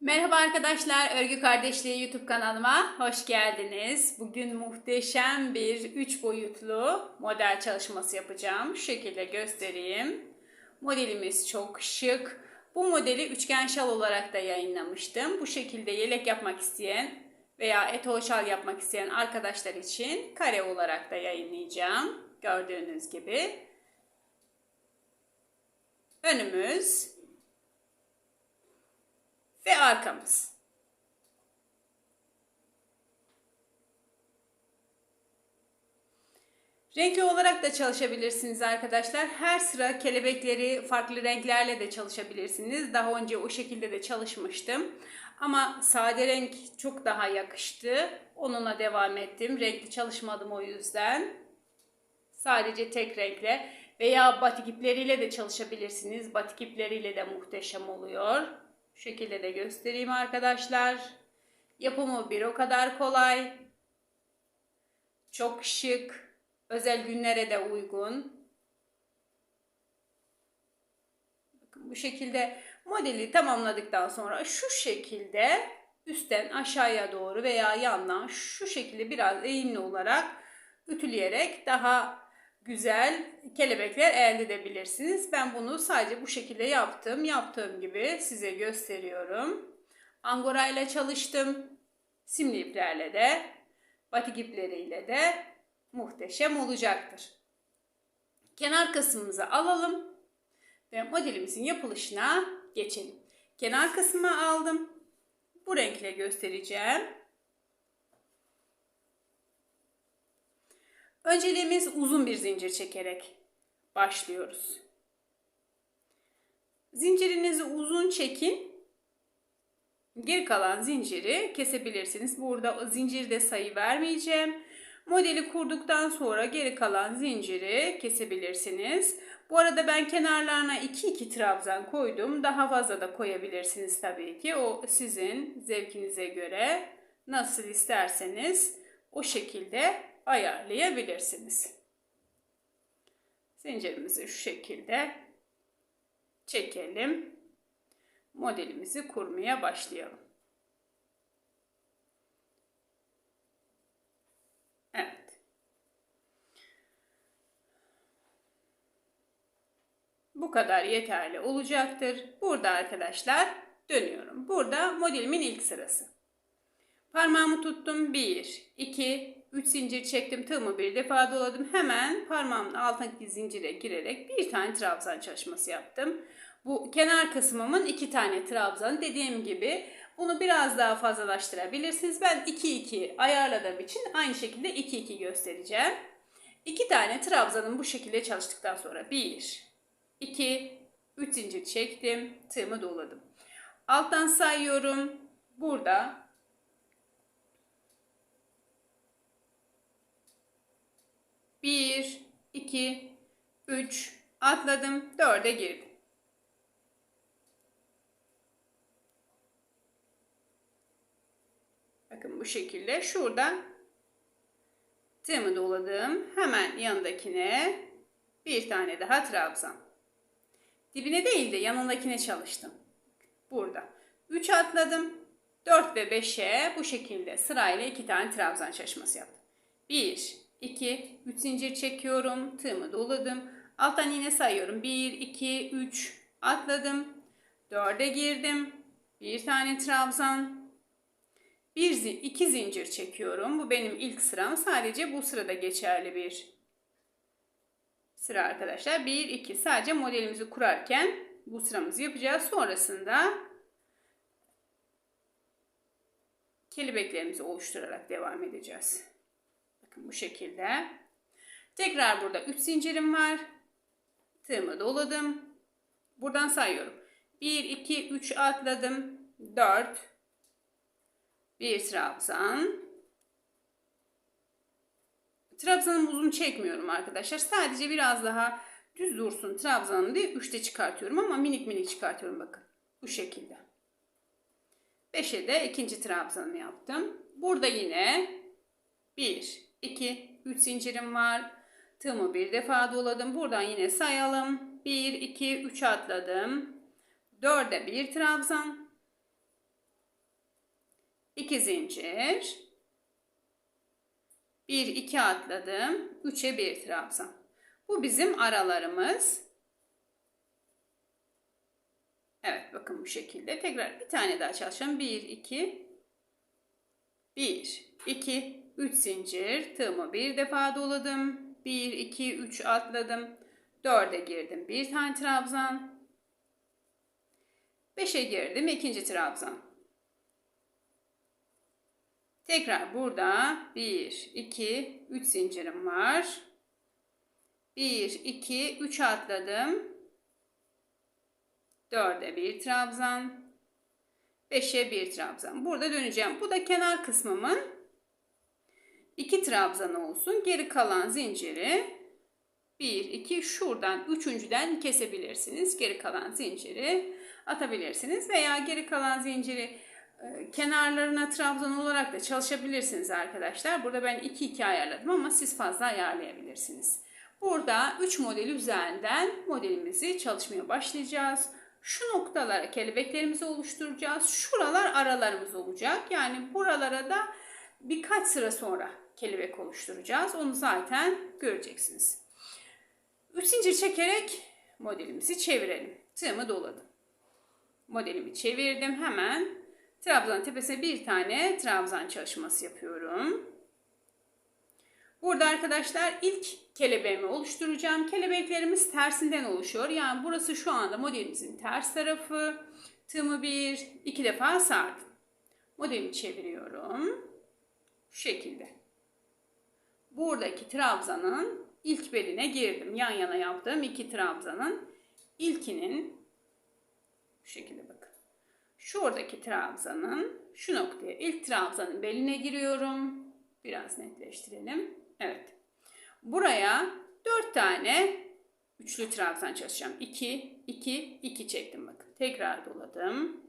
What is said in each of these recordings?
Merhaba arkadaşlar, Örgü Kardeşliği YouTube kanalıma hoş geldiniz. Bugün muhteşem bir 3 boyutlu model çalışması yapacağım. Şu şekilde göstereyim. Modelimiz çok şık. Bu modeli üçgen şal olarak da yayınlamıştım. Bu şekilde yelek yapmak isteyen veya etol şal yapmak isteyen arkadaşlar için kare olarak da yayınlayacağım. Gördüğünüz gibi. Önümüz ve arkamız. Renkli olarak da çalışabilirsiniz arkadaşlar. Her sıra kelebekleri farklı renklerle de çalışabilirsiniz. Daha önce o şekilde de çalışmıştım. Ama sade renk çok daha yakıştı. Onunla devam ettim. Renkli çalışmadım o yüzden. Sadece tek renkle veya batik ipleriyle de çalışabilirsiniz. Batik ipleriyle de muhteşem oluyor. Şu şekilde de göstereyim arkadaşlar. Yapımı bir o kadar kolay. Çok şık. Özel günlere de uygun. Bakın bu şekilde modeli tamamladıktan sonra şu şekilde üstten aşağıya doğru veya yandan şu şekilde biraz eğimli olarak ütüleyerek daha güzel kelebekler elde edebilirsiniz. Ben bunu sadece bu şekilde yaptım. Yaptığım gibi size gösteriyorum. Angora ile çalıştım. Simli iplerle de, batik ipleriyle de muhteşem olacaktır. Kenar kısmımızı alalım ve modelimizin yapılışına geçelim. Kenar kısmı aldım. Bu renkle göstereceğim. Önceliğimiz uzun bir zincir çekerek başlıyoruz. Zincirinizi uzun çekin. Geri kalan zinciri kesebilirsiniz. Burada zincirde sayı vermeyeceğim. Modeli kurduktan sonra geri kalan zinciri kesebilirsiniz. Bu arada ben kenarlarına 2-2 trabzan koydum. Daha fazla da koyabilirsiniz tabii ki. O sizin zevkinize göre nasıl isterseniz o şekilde ayarlayabilirsiniz. Zincirimizi şu şekilde çekelim. Modelimizi kurmaya başlayalım. Evet. Bu kadar yeterli olacaktır. Burada arkadaşlar dönüyorum. Burada modelimin ilk sırası. Parmağımı tuttum. 1, 2, 3 zincir çektim. Tığımı bir defa doladım. Hemen parmağımın altındaki zincire girerek bir tane trabzan çalışması yaptım. Bu kenar kısmımın iki tane trabzan. Dediğim gibi bunu biraz daha fazlalaştırabilirsiniz. Ben 2-2 ayarladığım için aynı şekilde 2-2 göstereceğim. İki tane trabzanım bu şekilde çalıştıktan sonra 1, 2, 3 zincir çektim. Tığımı doladım. Alttan sayıyorum. Burada Bir, iki, üç, atladım, dörde girdim. Bakın bu şekilde şuradan tığımı doladım. Hemen yanındakine bir tane daha trabzan. Dibine değil de yanındakine çalıştım. Burada. 3 atladım. 4 ve 5'e bu şekilde sırayla 2 tane trabzan çalışması yaptım. 1, 2, 3 zincir çekiyorum. Tığımı doladım. Alttan yine sayıyorum. 1, 2, 3 atladım. 4'e girdim. Bir tane trabzan. Bir, iki zincir çekiyorum. Bu benim ilk sıram. Sadece bu sırada geçerli bir sıra arkadaşlar. 1, 2 sadece modelimizi kurarken bu sıramızı yapacağız. Sonrasında kelebeklerimizi oluşturarak devam edeceğiz. Bu şekilde. Tekrar burada 3 zincirim var. Tığımı doladım. Buradan sayıyorum. 1, 2, 3 atladım. 4. Bir trabzan. Trabzanımı uzun çekmiyorum arkadaşlar. Sadece biraz daha düz dursun trabzanım diye 3'te çıkartıyorum ama minik minik çıkartıyorum bakın. Bu şekilde. 5'e de ikinci trabzanımı yaptım. Burada yine 1, 2, 3 zincirim var. Tığımı bir defa doladım. Buradan yine sayalım. 1, 2, 3 atladım. 4'e bir trabzan. 2 zincir. 1 2 atladım. 3'e 1 trabzan. Bu bizim aralarımız. Evet bakın bu şekilde. Tekrar bir tane daha çalışalım. 1 2 1 2 3 zincir. Tığımı bir defa doladım. 1 2 3 atladım. 4'e girdim. Bir tane trabzan. 5'e girdim. ikinci trabzan. Tekrar burada 1, 2, 3 zincirim var. 1, 2, 3 atladım. 4'e 1 trabzan. 5'e 1 trabzan. Burada döneceğim. Bu da kenar kısmımın 2 trabzan olsun. Geri kalan zinciri 1, 2 şuradan üçüncüden kesebilirsiniz. Geri kalan zinciri atabilirsiniz. Veya geri kalan zinciri e, kenarlarına trabzan olarak da çalışabilirsiniz arkadaşlar. Burada ben 2 2 ayarladım ama siz fazla ayarlayabilirsiniz. Burada 3 model üzerinden modelimizi çalışmaya başlayacağız. Şu noktalara kelebeklerimizi oluşturacağız. Şuralar aralarımız olacak. Yani buralara da birkaç sıra sonra kelebek oluşturacağız. Onu zaten göreceksiniz. 3 zincir çekerek modelimizi çevirelim. Tığımı doladım. Modelimi çevirdim. Hemen trabzan tepesine bir tane trabzan çalışması yapıyorum. Burada arkadaşlar ilk kelebeğimi oluşturacağım. Kelebeklerimiz tersinden oluşuyor. Yani burası şu anda modelimizin ters tarafı. Tığımı bir, iki defa sardım. Modelimi çeviriyorum. Şu şekilde. Buradaki trabzanın ilk beline girdim. Yan yana yaptığım iki trabzanın ilkinin şu şekilde bakın. Şuradaki trabzanın şu noktaya ilk trabzanın beline giriyorum. Biraz netleştirelim. Evet. Buraya 4 tane üçlü trabzan çalışacağım. 2, 2, 2 çektim bakın. Tekrar doladım.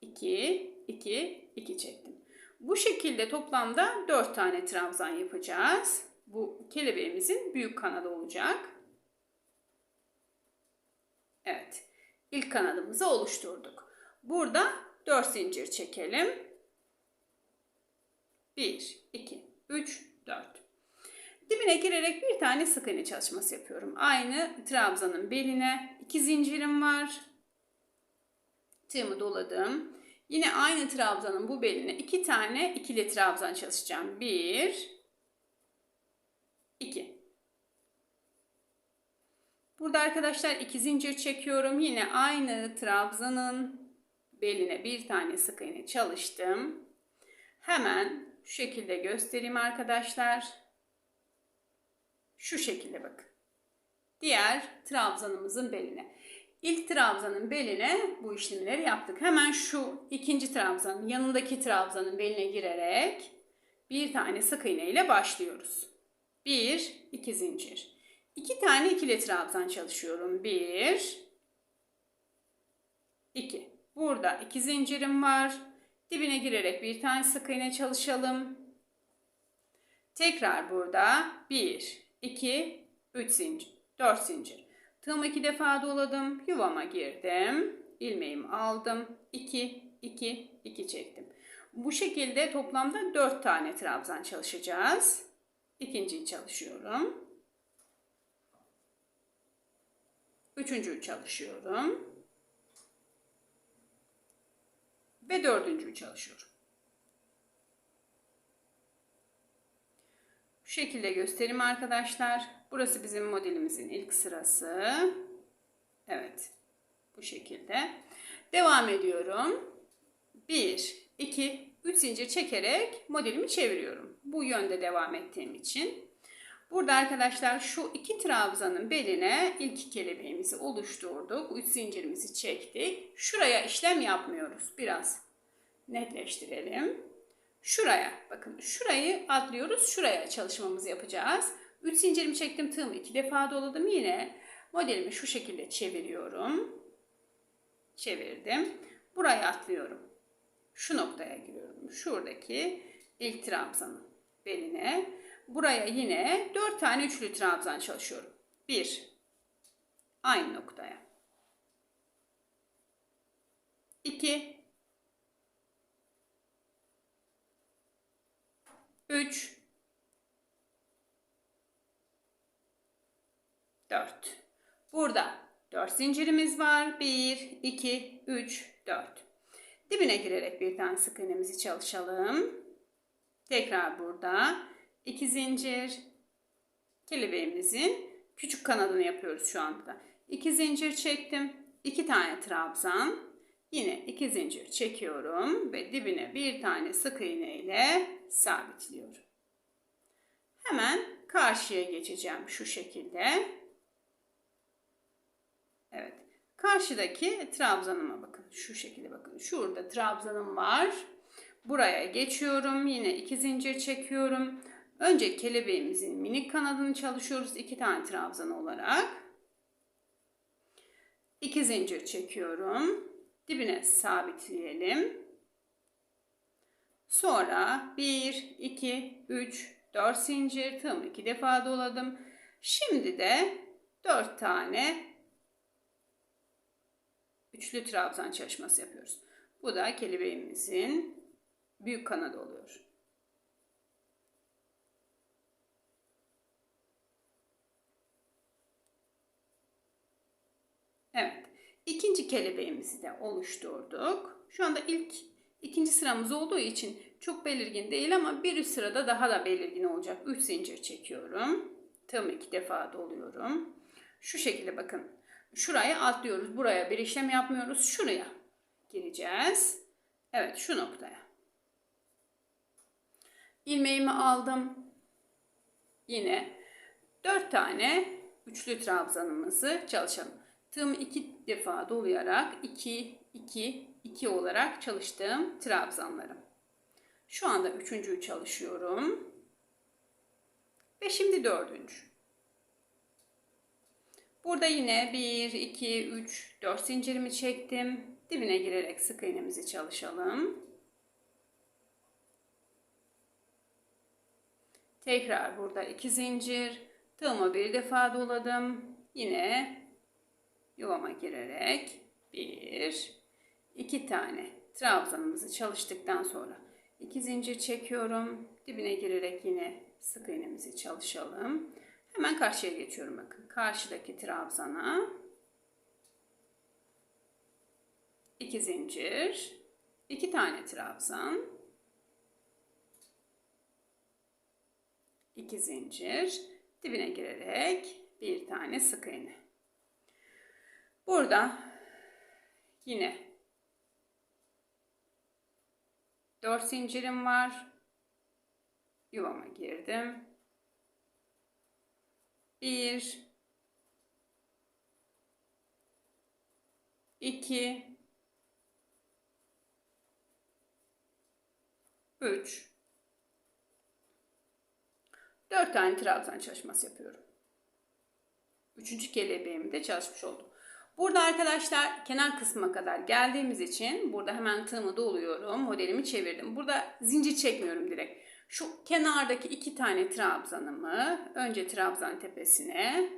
2, 2, 2 çektim. Bu şekilde toplamda 4 tane trabzan yapacağız. Bu kelebeğimizin büyük kanadı olacak. Evet. İlk kanadımızı oluşturduk. Burada 4 zincir çekelim. 1, 2, 3, 4. Dibine girerek bir tane sık iğne çalışması yapıyorum. Aynı trabzanın beline 2 zincirim var. Tığımı doladım. Yine aynı trabzanın bu beline 2 tane ikili trabzan çalışacağım. 1 2 Burada arkadaşlar 2 zincir çekiyorum. Yine aynı trabzanın beline bir tane sık iğne çalıştım. Hemen şu şekilde göstereyim arkadaşlar. Şu şekilde bakın. Diğer trabzanımızın beline. İlk trabzanın beline bu işlemleri yaptık. Hemen şu ikinci trabzanın yanındaki trabzanın beline girerek bir tane sık iğne ile başlıyoruz. Bir, iki zincir. İki tane ikili trabzan çalışıyorum. Bir, iki. Burada iki zincirim var. Dibine girerek bir tane sık iğne çalışalım. Tekrar burada 1, 2, 3 zincir, 4 zincir. Tığımı iki defa doladım. Yuvama girdim. ilmeğimi aldım. 2, 2, 2 çektim. Bu şekilde toplamda 4 tane trabzan çalışacağız. İkinciyi çalışıyorum. Üçüncüyü çalışıyorum. ve dördüncüyü çalışıyorum. Bu şekilde göstereyim arkadaşlar. Burası bizim modelimizin ilk sırası. Evet. Bu şekilde. Devam ediyorum. 1, 2, 3 zincir çekerek modelimi çeviriyorum. Bu yönde devam ettiğim için. Burada arkadaşlar şu iki trabzanın beline ilk kelebeğimizi oluşturduk. Üç zincirimizi çektik. Şuraya işlem yapmıyoruz. Biraz netleştirelim. Şuraya bakın şurayı atlıyoruz. Şuraya çalışmamızı yapacağız. 3 zincirimi çektim tığımı 2 defa doladım yine. Modelimi şu şekilde çeviriyorum. Çevirdim. Buraya atlıyorum. Şu noktaya giriyorum. Şuradaki ilk trabzanın beline. Buraya yine 4 tane üçlü trabzan çalışıyorum. 1. Aynı noktaya. 2. 3 4 Burada 4 zincirimiz var. 1 2 3 4 Dibine girerek bir tane sık iğnemizi çalışalım. Tekrar burada 2 zincir kelebeğimizin küçük kanadını yapıyoruz şu anda. 2 zincir çektim. 2 tane trabzan. Yine 2 zincir çekiyorum ve dibine bir tane sık iğne ile sabitliyorum. Hemen karşıya geçeceğim şu şekilde. Evet. Karşıdaki trabzanıma bakın. Şu şekilde bakın. Şurada trabzanım var. Buraya geçiyorum. Yine iki zincir çekiyorum. Önce kelebeğimizin minik kanadını çalışıyoruz. iki tane trabzan olarak. İki zincir çekiyorum. Dibine sabitleyelim. Sonra 1, 2, 3, 4 zincir tığımı iki defa doladım. Şimdi de 4 tane üçlü trabzan çalışması yapıyoruz. Bu da kelebeğimizin büyük kanadı oluyor. Evet. İkinci kelebeğimizi de oluşturduk. Şu anda ilk ikinci sıramız olduğu için çok belirgin değil ama bir üst sırada daha da belirgin olacak. 3 zincir çekiyorum. Tığımı iki defa doluyorum. Şu şekilde bakın. Şuraya atlıyoruz. Buraya bir işlem yapmıyoruz. Şuraya gireceğiz. Evet şu noktaya. İlmeğimi aldım. Yine 4 tane üçlü trabzanımızı çalışalım. Tığımı iki defa dolayarak 2 2 2 olarak çalıştığım trabzanlarım. Şu anda üçüncüyü çalışıyorum. Ve şimdi dördüncü. Burada yine 1, 2, 3, 4 zincirimi çektim. Dibine girerek sık iğnemizi çalışalım. Tekrar burada 2 zincir. Tığımı bir defa doladım. Yine yuvama girerek 1, 2 tane trabzanımızı çalıştıktan sonra 2 zincir çekiyorum. Dibine girerek yine sık iğnemizi çalışalım. Hemen karşıya geçiyorum bakın. Karşıdaki trabzana 2 zincir, 2 tane trabzan, 2 zincir, dibine girerek bir tane sık iğne. Burada yine 4 zincirim var. Yuvama girdim. 1 2 3 4 tane trabzan çalışması yapıyorum. Üçüncü kelebeğimi de çalışmış oldum. Burada arkadaşlar kenar kısmına kadar geldiğimiz için burada hemen tığımı doluyorum. Modelimi çevirdim. Burada zincir çekmiyorum direkt. Şu kenardaki iki tane trabzanımı önce trabzan tepesine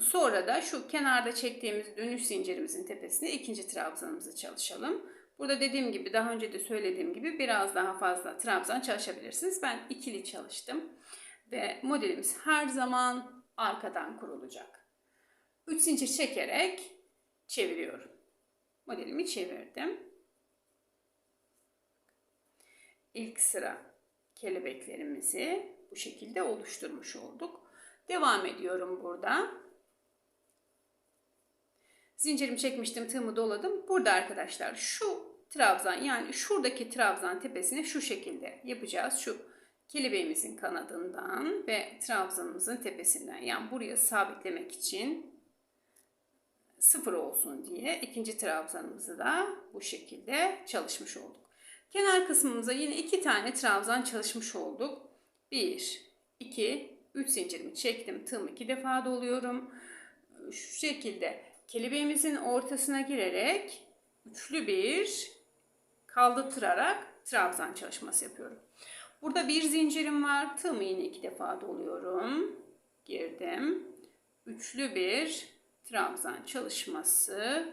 sonra da şu kenarda çektiğimiz dönüş zincirimizin tepesine ikinci trabzanımızı çalışalım. Burada dediğim gibi daha önce de söylediğim gibi biraz daha fazla trabzan çalışabilirsiniz. Ben ikili çalıştım ve modelimiz her zaman arkadan kurulacak. 3 zincir çekerek çeviriyorum. Modelimi çevirdim. İlk sıra kelebeklerimizi bu şekilde oluşturmuş olduk. Devam ediyorum burada. Zincirimi çekmiştim, tığımı doladım. Burada arkadaşlar şu trabzan yani şuradaki trabzan tepesini şu şekilde yapacağız. Şu kelebeğimizin kanadından ve trabzanımızın tepesinden yani buraya sabitlemek için sıfır olsun diye ikinci trabzanımızı da bu şekilde çalışmış olduk. Kenar kısmımıza yine iki tane trabzan çalışmış olduk. 1, 2, 3 zincirimi çektim. Tığımı iki defa doluyorum. Şu şekilde kelebeğimizin ortasına girerek üçlü bir kaldırtırarak trabzan çalışması yapıyorum. Burada bir zincirim var. Tığımı yine iki defa doluyorum. Girdim. Üçlü bir trabzan çalışması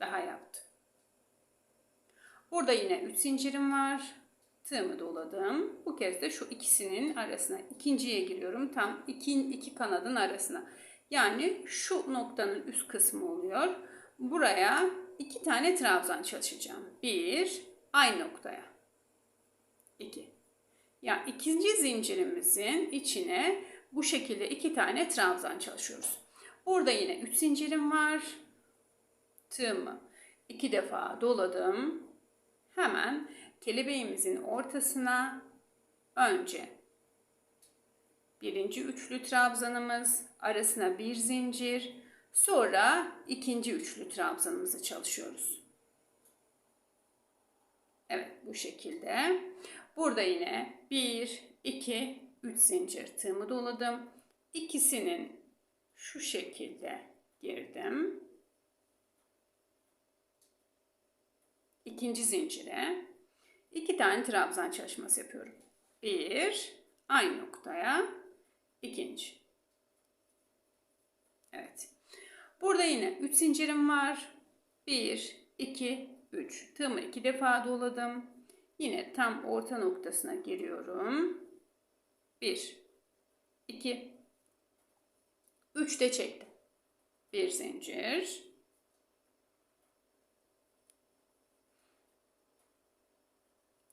daha yaptım. Burada yine 3 zincirim var. Tığımı doladım. Bu kez de şu ikisinin arasına ikinciye giriyorum. Tam iki, iki kanadın arasına. Yani şu noktanın üst kısmı oluyor. Buraya iki tane trabzan çalışacağım. Bir, aynı noktaya. İki. Yani ikinci zincirimizin içine bu şekilde iki tane trabzan çalışıyoruz. Burada yine üç zincirim var. Tığımı iki defa doladım. Hemen kelebeğimizin ortasına önce birinci üçlü trabzanımız, arasına bir zincir, sonra ikinci üçlü trabzanımızı çalışıyoruz. Evet bu şekilde. Burada yine 1, 2, 3 zincir tığımı doladım. İkisinin şu şekilde girdim. İkinci zincire iki tane trabzan çalışması yapıyorum. Bir, aynı noktaya, ikinci. Evet. Burada yine 3 zincirim var. 1, 2, 3. Tığımı iki defa doladım. Yine tam orta noktasına giriyorum. 1, 2, 3 de çektim. Bir zincir.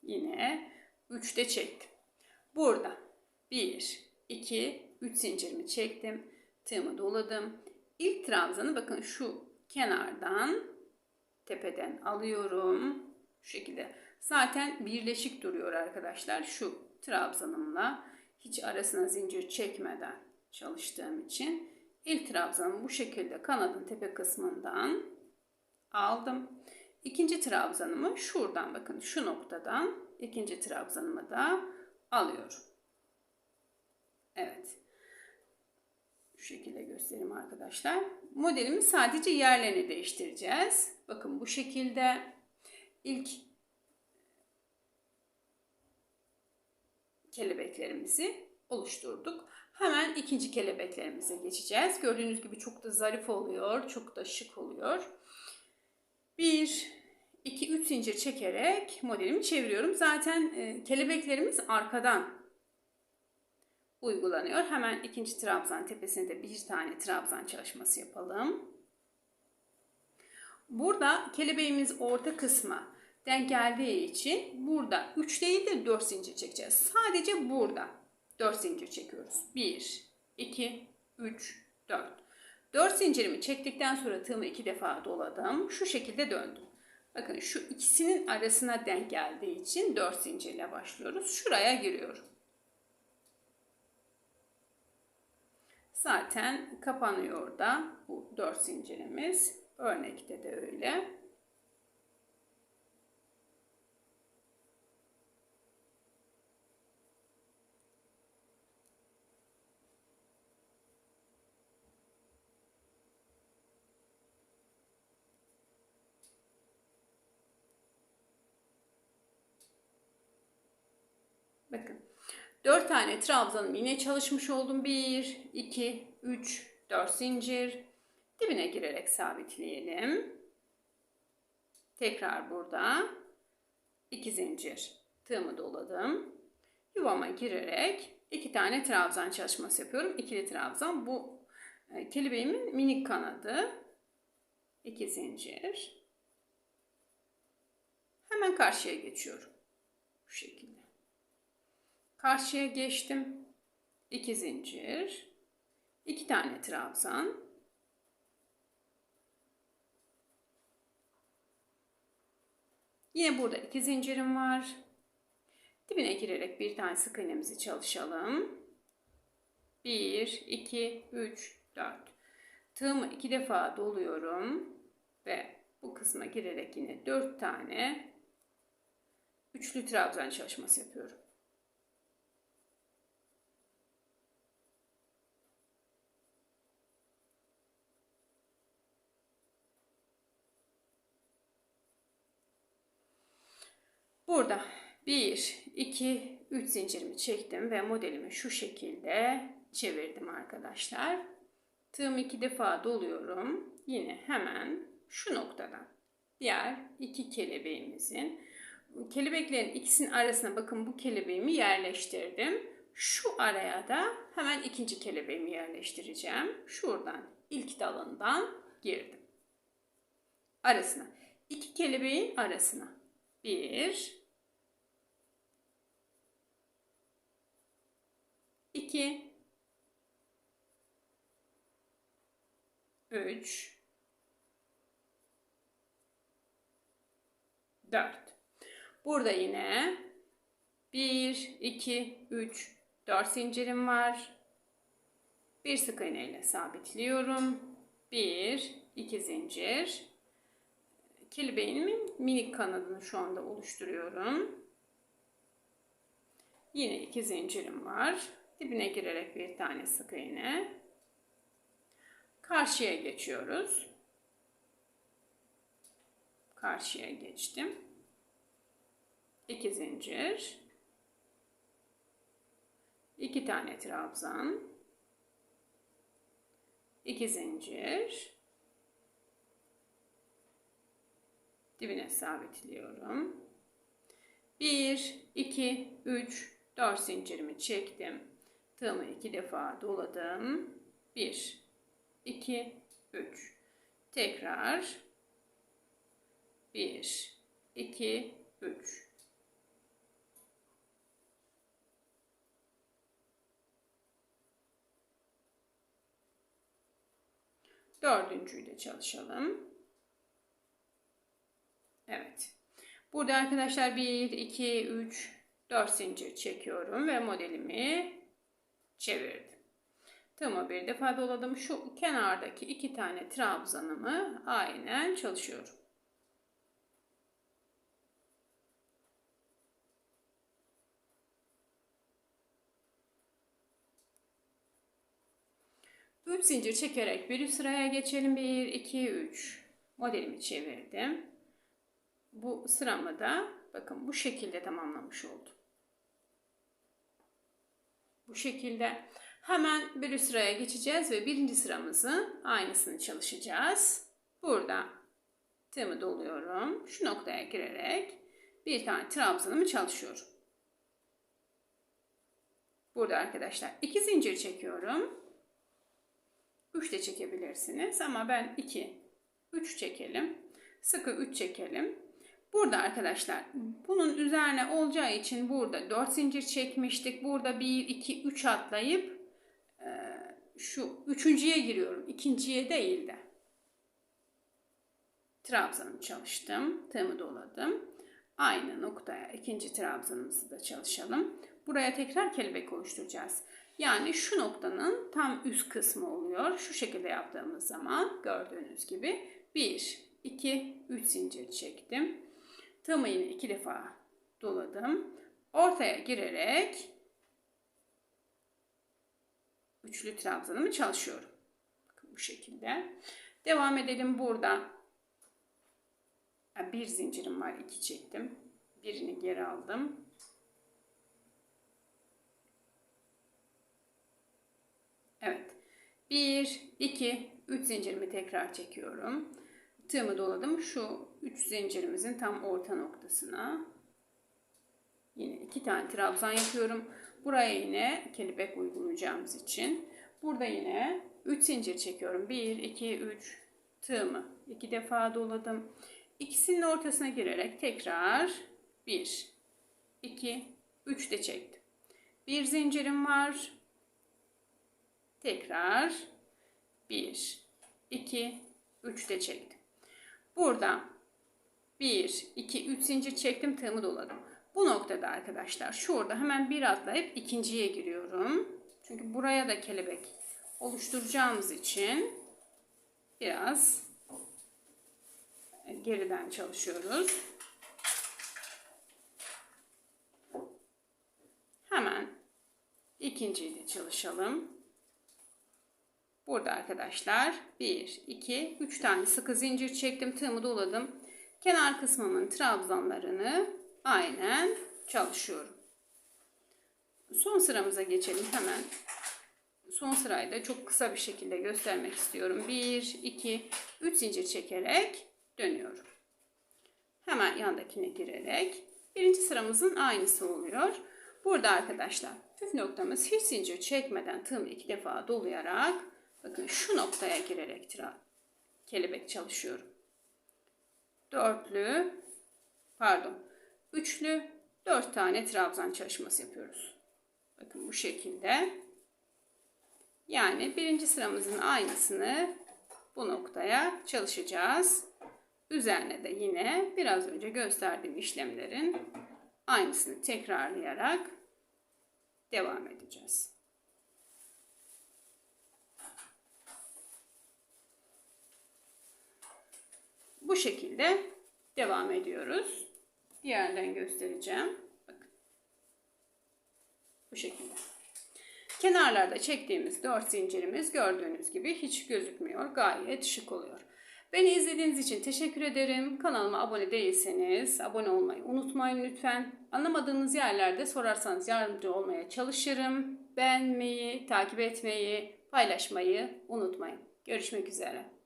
Yine 3 de çektim. Burada 1, 2, 3 zincirimi çektim. Tığımı doladım. İlk trabzanı bakın şu kenardan tepeden alıyorum. Şu şekilde. Zaten birleşik duruyor arkadaşlar. Şu trabzanımla hiç arasına zincir çekmeden çalıştığım için ilk trabzanımı bu şekilde kanadın tepe kısmından aldım. İkinci trabzanımı şuradan bakın şu noktadan ikinci trabzanımı da alıyorum. Evet. Şu şekilde göstereyim arkadaşlar. Modelimi sadece yerlerini değiştireceğiz. Bakın bu şekilde ilk kelebeklerimizi oluşturduk. Hemen ikinci kelebeklerimize geçeceğiz. Gördüğünüz gibi çok da zarif oluyor, çok da şık oluyor. 1, 2, 3 zincir çekerek modelimi çeviriyorum. Zaten e, kelebeklerimiz arkadan uygulanıyor. Hemen ikinci trabzan tepesinde bir tane trabzan çalışması yapalım. Burada kelebeğimiz orta kısma denk geldiği için burada 3 değil de 4 zincir çekeceğiz. Sadece burada 4 zincir çekiyoruz. 1, 2, 3, 4. 4 zincirimi çektikten sonra tığımı 2 defa doladım. Şu şekilde döndüm. Bakın şu ikisinin arasına denk geldiği için 4 zincirle başlıyoruz. Şuraya giriyorum. Zaten kapanıyor da bu 4 zincirimiz. Örnekte de öyle. Bakın 4 tane trabzanım yine çalışmış oldum. 1, 2, 3, 4 zincir. Dibine girerek sabitleyelim. Tekrar burada 2 zincir tığımı doladım. Yuvama girerek 2 tane trabzan çalışması yapıyorum. İkili trabzan bu e, kelebeğimin minik kanadı. 2 zincir. Hemen karşıya geçiyorum. Bu şekilde. Karşıya geçtim. 2 zincir. 2 tane trabzan. Yine burada 2 zincirim var. Dibine girerek bir tane sık iğnemizi çalışalım. 1, 2, 3, 4. Tığımı iki defa doluyorum ve bu kısma girerek yine 4 tane üçlü trabzan çalışması yapıyorum. Burada 1, 2, 3 zincirimi çektim ve modelimi şu şekilde çevirdim arkadaşlar. Tığımı iki defa doluyorum. Yine hemen şu noktadan diğer iki kelebeğimizin kelebeklerin ikisinin arasına bakın bu kelebeğimi yerleştirdim. Şu araya da hemen ikinci kelebeğimi yerleştireceğim. Şuradan ilk dalından girdim. Arasına. İki kelebeğin arasına. Bir. İki. Üç. Dört. Burada yine 1, 2, 3, 4 zincirim var. Bir sık iğne ile sabitliyorum. 1, 2 zincir. Kelebeğimin minik kanadını şu anda oluşturuyorum. Yine 2 zincirim var. Dibine girerek bir tane sık iğne. Karşıya geçiyoruz. Karşıya geçtim. 2 zincir. 2 tane trabzan. 2 zincir. Dibine sabitliyorum. 1 2 3 4 zincirimi çektim. Tığımı iki defa doladım. 1 2 3 tekrar 1 2 3 Dördüncüyü de çalışalım. Evet. Burada arkadaşlar 1, 2, 3, 4 zincir çekiyorum ve modelimi çevirdim. Tığımı bir defa doladım. Şu kenardaki iki tane trabzanımı aynen çalışıyorum. Üç zincir çekerek bir üst sıraya geçelim. 1, 2, 3. Modelimi çevirdim. Bu sıramı da bakın bu şekilde tamamlamış oldum. Bu şekilde hemen bir üst sıraya geçeceğiz ve birinci sıramızın aynısını çalışacağız. Burada tığımı doluyorum. Şu noktaya girerek bir tane trabzanımı çalışıyorum. Burada arkadaşlar iki zincir çekiyorum. 3 de çekebilirsiniz ama ben 2 3 çekelim. Sıkı 3 çekelim. Burada arkadaşlar bunun üzerine olacağı için burada 4 zincir çekmiştik. Burada 1 2 3 atlayıp e, şu üçüncüye giriyorum. ikinciye değil de. Trabzanımı çalıştım. Tığımı doladım. Aynı noktaya ikinci trabzanımızı da çalışalım. Buraya tekrar kelebek oluşturacağız. Yani şu noktanın tam üst kısmı oluyor. Şu şekilde yaptığımız zaman gördüğünüz gibi 1, 2, 3 zincir çektim. Tığımı yine iki defa doladım. Ortaya girerek üçlü trabzanımı çalışıyorum. Bu şekilde. Devam edelim burada. Bir zincirim var, iki çektim. Birini geri aldım. Evet. 1, 2, 3 zincirimi tekrar çekiyorum. Tığımı doladım. Şu 3 zincirimizin tam orta noktasına. Yine 2 tane trabzan yapıyorum. Buraya yine kelebek uygulayacağımız için. Burada yine 3 zincir çekiyorum. 1, 2, 3 tığımı 2 defa doladım. İkisinin ortasına girerek tekrar 1, 2, 3 de çektim. Bir zincirim var. Tekrar 1, 2, 3 de çektim. Burada 1, 2, 3 zincir çektim tığımı doladım. Bu noktada arkadaşlar şurada hemen bir atlayıp ikinciye giriyorum. Çünkü buraya da kelebek oluşturacağımız için biraz geriden çalışıyoruz. Hemen ikinciyi de çalışalım. Burada arkadaşlar 1, 2, 3 tane sıkı zincir çektim. Tığımı doladım. Kenar kısmımın trabzanlarını aynen çalışıyorum. Son sıramıza geçelim hemen. Son sırayı da çok kısa bir şekilde göstermek istiyorum. 1, 2, 3 zincir çekerek dönüyorum. Hemen yandakine girerek Birinci sıramızın aynısı oluyor. Burada arkadaşlar püf noktamız hiç zincir çekmeden tığımı iki defa dolayarak bakın şu noktaya girerek tra- kelebek çalışıyorum. Dörtlü pardon üçlü dört tane trabzan çalışması yapıyoruz. Bakın bu şekilde. Yani birinci sıramızın aynısını bu noktaya çalışacağız. Üzerine de yine biraz önce gösterdiğim işlemlerin aynısını tekrarlayarak devam edeceğiz. Bu şekilde devam ediyoruz. Diğerden göstereceğim. Bakın. Bu şekilde. Kenarlarda çektiğimiz 4 zincirimiz gördüğünüz gibi hiç gözükmüyor. Gayet şık oluyor. Beni izlediğiniz için teşekkür ederim. Kanalıma abone değilseniz abone olmayı unutmayın lütfen. Anlamadığınız yerlerde sorarsanız yardımcı olmaya çalışırım. Beğenmeyi, takip etmeyi, paylaşmayı unutmayın. Görüşmek üzere.